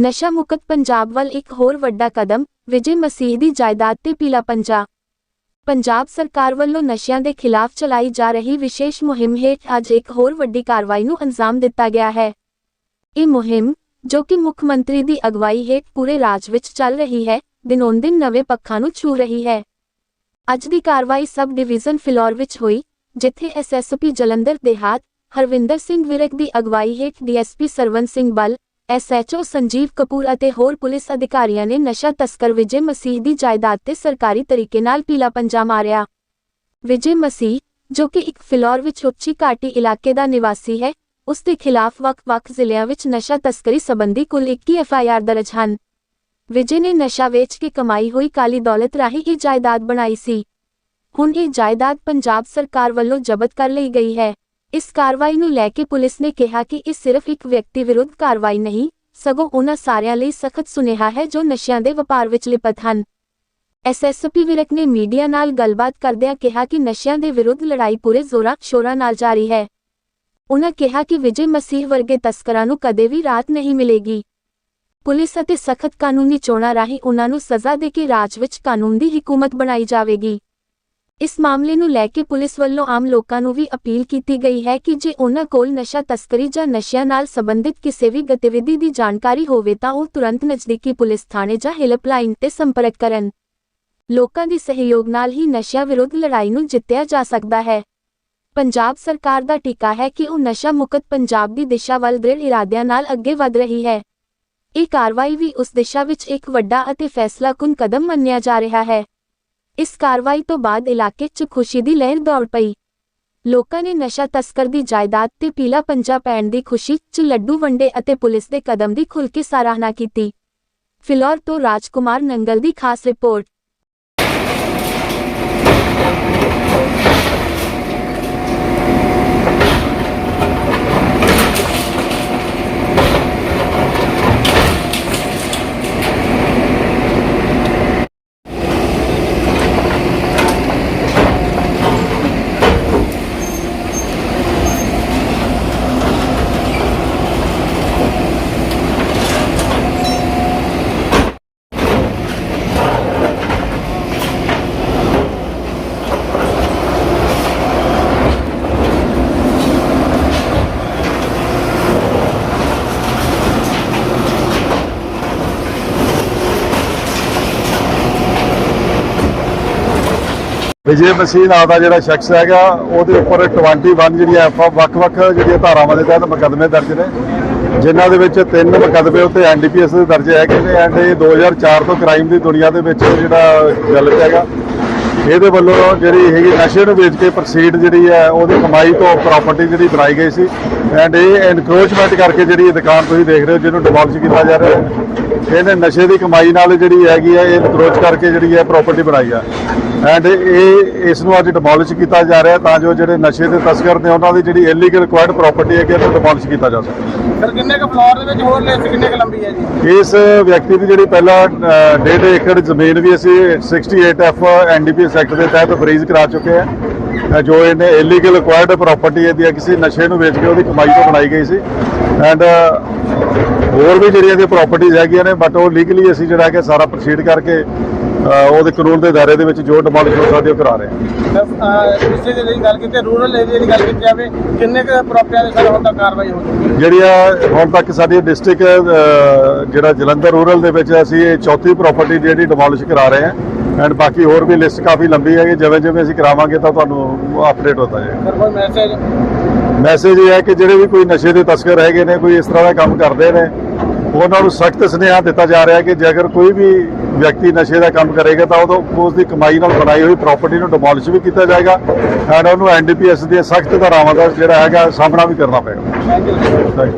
ਨਸ਼ਾ ਮੁਕਤ ਪੰਜਾਬ ਵੱਲ ਇੱਕ ਹੋਰ ਵੱਡਾ ਕਦਮ, ਵਿਜੇ ਮਸੀਹ ਦੀ ਜਾਇਦਾਦ ਤੇ ਪੀਲਾ ਪੰਜਾ। ਪੰਜਾਬ ਸਰਕਾਰ ਵੱਲੋਂ ਨਸ਼ਿਆਂ ਦੇ ਖਿਲਾਫ ਚਲਾਈ ਜਾ ਰਹੀ ਵਿਸ਼ੇਸ਼ ਮੁਹਿੰਮ ਹੇਠ ਅੱਜ ਇੱਕ ਹੋਰ ਵੱਡੀ ਕਾਰਵਾਈ ਨੂੰ ਅੰਜਾਮ ਦਿੱਤਾ ਗਿਆ ਹੈ। ਇਹ ਮੁਹਿੰਮ, ਜੋ ਕਿ ਮੁੱਖ ਮੰਤਰੀ ਦੀ ਅਗਵਾਈ ਹੇਠ ਪੂਰੇ ਰਾਜ ਵਿੱਚ ਚੱਲ ਰਹੀ ਹੈ ਦਿਨੋਂ-ਦਿਨ ਨਵੇਂ ਪੱਖਾਂ ਨੂੰ ਛੂ ਰਹੀ ਹੈ। ਅੱਜ ਦੀ ਕਾਰਵਾਈ ਸਬ ਡਿਵੀਜ਼ਨ ਫਿਲੌਰ ਵਿੱਚ ਹੋਈ, ਜਿੱਥੇ ਐਸਐਸਪੀ ਜਲੰਧਰ ਦੇਹਾਤ ਹਰਵਿੰਦਰ ਸਿੰਘ ਵਿਰਕ ਦੀ ਅਗਵਾਈ ਹੇਠ ਡੀਐਸਪੀ ਸਰਵਨ ਸਿੰਘ ਬਲ ਐਸਐਚਓ ਸੰਜੀਵ ਕਪੂਰ ਅਤੇ ਹੋਰ ਪੁਲਿਸ ਅਧਿਕਾਰੀਆਂ ਨੇ ਨਸ਼ਾ ਤਸਕਰ ਵਿਜੇ ਮਸੀਹ ਦੀ ਜਾਇਦਾਦ ਤੇ ਸਰਕਾਰੀ ਤਰੀਕੇ ਨਾਲ ਪੀਲਾ ਪੰਜਾ ਮਾਰਿਆ। ਵਿਜੇ ਮਸੀਹ, ਜੋ ਕਿ ਇੱਕ ਫਿਲੌਰ ਵਿੱਚ ਉੱਚੀ ਘਾਟੀ ਇਲਾਕੇ ਦਾ ਨਿਵਾਸੀ ਹੈ, ਉਸ ਦੇ ਖਿਲਾਫ ਵੱਖ-ਵੱਖ ਜ਼ਿਲ੍ਹਿਆਂ ਵਿੱਚ ਨਸ਼ਾ ਤਸਕਰੀ ਸੰਬੰਧੀ ਕੁੱਲ 21 ਐਫਆਈਆਰ ਦਰਜ ਹਨ। ਵਿਜੇ ਨੇ ਨਸ਼ਾ ਵੇਚ ਕੇ ਕਮਾਈ ਹੋਈ ਕਾਲੀ ਦੌਲਤ ਰਾਹੀਂ ਇਹ ਜਾਇਦਾਦ ਬਣਾਈ ਸੀ। ਹੁਣ ਇਹ ਜਾਇਦਾਦ ਪੰਜਾਬ ਸਰਕਾਰ ਵੱਲੋਂ ਜ਼ਬਤ ਕਰ ਲਈ ਗਈ ਹੈ। ਇਸ ਕਾਰਵਾਈ ਨੂੰ ਲੈ ਕੇ ਪੁਲਿਸ ਨੇ ਕਿਹਾ ਕਿ ਇਹ ਸਿਰਫ ਇੱਕ ਵਿਅਕਤੀ ਵਿਰੁੱਧ ਕਾਰਵਾਈ ਨਹੀਂ, ਸਗੋਂ ਉਹਨਾਂ ਸਾਰਿਆਂ ਲਈ ਸਖਤ ਸੁਨੇਹਾ ਹੈ ਜੋ ਨਸ਼ਿਆਂ ਦੇ ਵਪਾਰ ਵਿੱਚ ਲਿਪਤ ਹਨ। ਐਸਐਸਪੀ ਵਿਰਕ ਨੇ ਮੀਡੀਆ ਨਾਲ ਗੱਲਬਾਤ ਕਰਦਿਆਂ ਕਿਹਾ ਕਿ ਨਸ਼ਿਆਂ ਦੇ ਵਿਰੁੱਧ ਲੜਾਈ ਪੂਰੇ ਜ਼ੋਰਾਂ ਸ਼ੋਰਾਂ ਨਾਲ ਜਾਰੀ ਹੈ। ਉਹਨਾਂ ਕਿਹਾ ਕਿ ਵਿਜੇ ਮਸੀਹ ਵਰਗੇ ਤਸਕਰਾਂ ਨੂੰ ਕਦੇ ਵੀ ਰਾਤ ਨਹੀਂ ਮਿਲੇਗੀ। ਪੁਲਿਸ ਅਤੇ ਸਖਤ ਕਾਨੂੰਨੀ ਚੋਣਾਂ ਰਾਹੀਂ ਉਨ੍ਹਾਂ ਨੂੰ ਸਜ਼ਾ ਦੇ ਕੇ ਰਾਜ ਵਿੱਚ ਕਾਨੂੰਨ ਦੀ ਹਕੂਮਤ ਬਣਾਈ ਜਾਵੇਗੀ। ਇਸ ਮਾਮਲੇ ਨੂੰ ਲੈ ਕੇ ਪੁਲਿਸ ਵੱਲੋਂ ਆਮ ਲੋਕਾਂ ਨੂੰ ਵੀ ਅਪੀਲ ਕੀਤੀ ਗਈ ਹੈ ਕਿ ਜੇ ਉਹਨਾਂ ਕੋਲ ਨਸ਼ਾ ਤਸਕਰੀ ਜਾਂ ਨਸ਼ਿਆਂ ਨਾਲ ਸੰਬੰਧਿਤ ਕਿਸੇ ਵੀ ਗਤੀਵਿਧੀ ਦੀ ਜਾਣਕਾਰੀ ਹੋਵੇ ਤਾਂ ਉਹ ਤੁਰੰਤ ਨਜ਼ਦੀਕੀ ਪੁਲਿਸ ਥਾਣੇ ਜਾਂ ਹੈਲਪਲਾਈਨ ਤੇ ਸੰਪਰਕ ਕਰਨ। ਲੋਕਾਂ ਦੀ ਸਹਿਯੋਗ ਨਾਲ ਹੀ ਨਸ਼ਿਆਂ ਵਿਰੁੱਧ ਲੜਾਈ ਨੂੰ ਜਿੱਤਿਆ ਜਾ ਸਕਦਾ ਹੈ। ਪੰਜਾਬ ਸਰਕਾਰ ਦਾ ਟੀਕਾ ਹੈ ਕਿ ਉਹ ਨਸ਼ਾ ਮੁਕਤ ਪੰਜਾਬ ਦੀ ਦਿਸ਼ਾ ਵੱਲ ਦ੍ਰਿੜ ਇਰਾਦਿਆਂ ਨਾਲ ਅੱਗੇ ਵਧ ਰਹੀ ਹੈ। ਇਹ ਕਾਰਵਾਈ ਵੀ ਉਸ ਦਿਸ਼ਾ ਵਿੱਚ ਇੱਕ ਵੱਡਾ ਅਤੇ ਫੈਸਲਾਕੁਨ ਕਦਮ ਮੰਨਿਆ ਜਾ ਰਿਹਾ ਹੈ। ਇਸ ਕਾਰਵਾਈ ਤੋਂ ਬਾਅਦ ਇਲਾਕੇ 'ਚ ਖੁਸ਼ੀ ਦੀ ਲਹਿਰ ਦੌੜ ਪਈ। ਲੋਕਾਂ ਨੇ ਨਸ਼ਾ ਤਸਕਰ ਦੀ ਜਾਇਦਾਦ ਤੇ ਪੀਲਾ ਪੰਜਾ ਪੈਣ ਦੀ ਖੁਸ਼ੀ 'ਚ ਲੱਡੂ ਵੰਡੇ ਅਤੇ ਪੁਲਿਸ ਦੇ ਕਦਮ ਦੀ ਖੁੱਲ੍ਹ ਕੇ ਸਰਾਹਨਾ ਕੀਤੀ। ਫਿਲੌਰ ਤੋਂ ਰਾਜਕੁਮਾਰ ਨੰਗਲ ਦੀ ਖਾਸ ਰਿਪੋਰਟ। ਵਿਜੇ ਮਸੀਹ ਨਾਂ ਦਾ ਜਿਹੜਾ ਸ਼ਖਸ ਹੈਗਾ, ਉਹਦੇ ਉੱਪਰ 21 ਜਿਹੜੀਆਂ ਐਫ ਵੱਖ-ਵੱਖ ਜਿਹੜੀਆਂ ਧਾਰਾਵਾਂ ਦੇ ਤਹਿਤ ਮੁਕੱਦਮੇ ਦਰਜ ਨੇ, ਜਿਨ੍ਹਾਂ ਦੇ ਵਿੱਚ ਤਿੰਨ ਮੁਕੱਦਮੇ ਉੱਤੇ ਐਨਡੀਪੀਐਸ ਦੇ ਦਰਜ ਹੈਗੇ ਨੇ ਐਂਡ ਇਹ 2004 ਤੋਂ ਕ੍ਰਾਈਮ ਦੀ ਦੁਨੀਆ ਦੇ ਵਿੱਚ ਜਿਹੜਾ ਚੱਲ ਹੈਗਾ। ਇਹਦੇ ਵੱਲੋਂ ਜਿਹੜੀ ਹੈਗੀ ਨਸ਼ੇ ਨੂੰ ਵੇਚ ਕੇ ਪ੍ਰੋਸੀਡ ਜਿਹੜੀ ਹੈ, ਉਹਦੀ ਕਮਾਈ ਤੋਂ ਪ੍ਰਾਪਰਟੀ ਜਿਹੜੀ ਬਣਾਈ ਗਈ ਸੀ। ਐਂਡ ਇਹ ਐਨਕਰੋਚਮੈਂਟ ਕਰਕੇ ਜਿਹੜੀ ਇਹ ਦੁਕਾਨ ਤੁਸੀਂ ਦੇਖ ਰਹੇ ਹੋ, ਜਿਹਨੂੰ ਡਿਮੋਲਿਸ਼ ਕੀਤਾ ਜਾ ਰਿਹਾ ਹੈ। ਇਹਨੇ ਨਸ਼ੇ ਦੀ ਕਮਾਈ ਨਾਲ ਜਿਹੜੀ ਹੈਗੀ ਹੈ ਇਹ ਐਨਕਰੋਚ ਕਰਕੇ ਜਿਹੜੀ ਹੈ ਪ੍ਰਾਪਰਟੀ ਬਣਾਈ ਆ। ਐਂਡ ਇਹ ਇਸ ਨੂੰ ਅੱਜ ਡਿਮੋਲਿਸ਼ ਕੀਤਾ ਜਾ ਰਿਹਾ ਤਾਂ ਜੋ ਜਿਹੜੇ ਨਸ਼ੇ ਦੇ ਤਸਕਰ ਨੇ ਉਹਨਾਂ ਦੀ ਜਿਹੜੀ ਇਲੀਗਲ ਰਿਕੁਆਇਰਡ ਪ੍ਰਾਪਰਟੀ ਹੈ ਕਿ ਇਹਨੂੰ ਡਿਮੋਲਿਸ਼ ਕੀਤਾ ਜਾ ਸਕੇ। ਸਰ ਕਿੰਨੇ ਕੁ ਫਲੋਰ ਦੇ ਵਿੱਚ ਹੋਰ ਲੈਸ ਕਿੰਨੇ ਕੁ ਲੰਬੀ ਹੈ ਜੀ? ਇਸ ਵਿਅਕਤੀ ਦੀ ਜਿਹੜੀ ਪਹਿਲਾਂ ਅ, ਡੇਢ ਏਕੜ ਜ਼ਮੀਨ ਵੀ ਅਸੀਂ 68 ਐਫ ਐਨਡੀਪੀਐਸ ਐਕਟ ਦੇ ਤਹਿਤ ਫਰੀਜ਼ ਕਰਾ ਚੁੱਕੇ ਆ। ਜੋ ਇਹਨੇ ਇਲੀਗਲ ਅਕਵਾਇਰਡ ਪ੍ਰਾਪਰਟੀ ਇਹਦੀ ਕਿਸੇ ਨਸ਼ੇ ਨੂੰ ਵੇਚ ਕੇ ਉਹਦੀ ਕਮਾਈ ਤੋਂ ਬਣਾਈ ਗਈ ਸੀ। ਐਂਡ ਹੋਰ ਵੀ ਜਿਹੜੀਆਂ ਦੀ ਪ੍ਰਾਪਰਟੀਆਂ ਹੈਗੀਆਂ ਨੇ ਬਟ ਉਹ ਲੀਗਲੀ ਅਸੀਂ ਜਿਹੜਾ ਕਿ ਸਾਰਾ ਪ੍ਰੋਸੀਡ ਕਰਕੇ ਉਹਦੇ ਕਾਨੂੰਨ ਦੇ ਦਾਇਰੇ ਦੇ ਵਿੱਚ ਜੋ ਡਿਮੋਲਿਸ਼ ਹੋ ਸਕਦੀ ਉਹ ਕਰਾ ਰਹੇ ਹਾਂ। ਇਸੇ ਦੀ ਜਿਹੜੀ ਗੱਲ ਕੀਤੀ ਰੂਰਲ ਏਰੀਆ ਦੀ ਗੱਲ ਕੀਤੀ ਜਾਵੇ ਕਿੰਨੇ ਕੁ ਪ੍ਰਾਪਰਟੀਆਂ ਦੇ ਸਰ ਹੁਣ ਤੱਕ ਕਾਰਵਾਈ ਹੋ ਚੁੱਕੀ ਜਿਹੜੀਆਂ ਹੁਣ ਤੱਕ ਸਾਡੀ ਡਿਸਟ੍ਰਿਕਟ ਜਿਹੜਾ ਜਲੰਧਰ ਰੂਰਲ ਦੇ ਵਿੱਚ ਅਸੀਂ ਇਹ ਚੌਥੀ ਪ੍ਰਾਪਰਟੀ ਜਿਹੜੀ ਡਿਮੋਲਿਸ਼ ਕਰਾ ਰਹੇ ਹਾਂ ਐਂਡ ਬਾਕੀ ਹੋਰ ਵੀ ਲਿਸਟ ਕਾਫੀ ਲੰਬੀ ਹੈ ਜਿਵੇਂ ਜਿਵੇਂ ਅਸੀਂ ਕਰਾਵਾਂਗੇ ਤਾਂ ਤੁਹਾਨੂੰ ਅਪਡੇਟ ਹੁੰਦਾ ਜਾਏਗਾ। ਸਰ ਕੋਈ ਮੈਸੇਜ ਮੈਸੇਜ ਇਹ ਹੈ ਕਿ ਜਿਹੜੇ ਵੀ ਕੋਈ ਨਸ਼ੇ ਦੇ ਤਸਕਰ ਹੈਗੇ ਨੇ, ਕੋਈ ਇਸ ਤਰ੍ਹਾਂ ਦਾ ਕੰਮ ਕਰਦੇ ਨੇ, ਉਹਨਾਂ ਨੂੰ ਸਖਤ ਸੁਨੇਹਾ ਦਿੱਤਾ ਜਾ ਰਿਹਾ ਕਿ ਜੇਕਰ ਕੋਈ ਵੀ ਵਿਅਕਤੀ ਨਸ਼ੇ ਦਾ ਕੰਮ ਕਰੇਗਾ ਤਾਂ ਉਦੋਂ ਉਸ ਦੀ ਕਮਾਈ ਨਾਲ ਬਣਾਈ ਹੋਈ ਪ੍ਰਾਪਰਟੀ ਨੂੰ ਡਿਮੋਲਿਸ਼ ਵੀ ਕੀਤਾ ਜਾਏਗਾ ਐਂਡ ਉਹਨੂੰ ਐਨਡੀਪੀਐਸ ਦੀਆਂ ਸਖਤ ਧਾਰਾਵਾਂ ਦਾ ਜਿਹੜਾ ਹੈਗਾ ਸਾਹਮਣਾ ਵੀ ਕਰਨਾ ਪਏਗਾ।